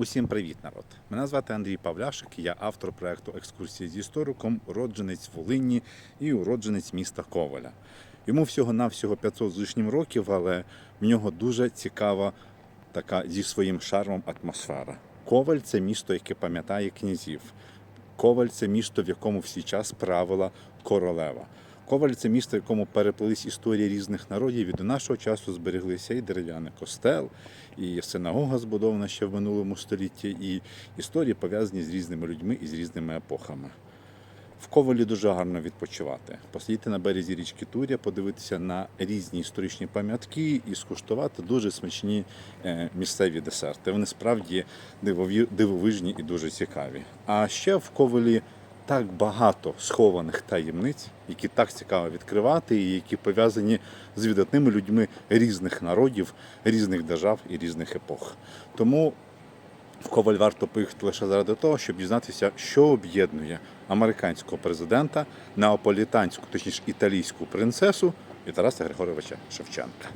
Усім привіт, народ! Мене звати Андрій Павляшик, я автор проекту Екскурсії з істориком, уродженець Волині і уродженець міста Коваля. Йому всього-навсього 500 з лишнім років, але в нього дуже цікава така зі своїм шармом атмосфера. Коваль це місто, яке пам'ятає князів. Коваль це місто, в якому всі час правила королева. Коваль це місто, в якому переплились історії різних народів, і до нашого часу збереглися і дерев'яний костел, і синагога збудована ще в минулому столітті, і історії пов'язані з різними людьми і з різними епохами. В Ковалі дуже гарно відпочивати, посидіти на березі річки Туря, подивитися на різні історичні пам'ятки і скуштувати дуже смачні е, місцеві десерти. Вони справді дивовижні і дуже цікаві. А ще в Ковалі так багато схованих таємниць, які так цікаво відкривати, і які пов'язані з видатними людьми різних народів, різних держав і різних епох. Тому в Коваль варто поїхати лише заради того, щоб дізнатися, що об'єднує американського президента, неаполітанську, точніше італійську принцесу і Тараса Григоровича Шевченка.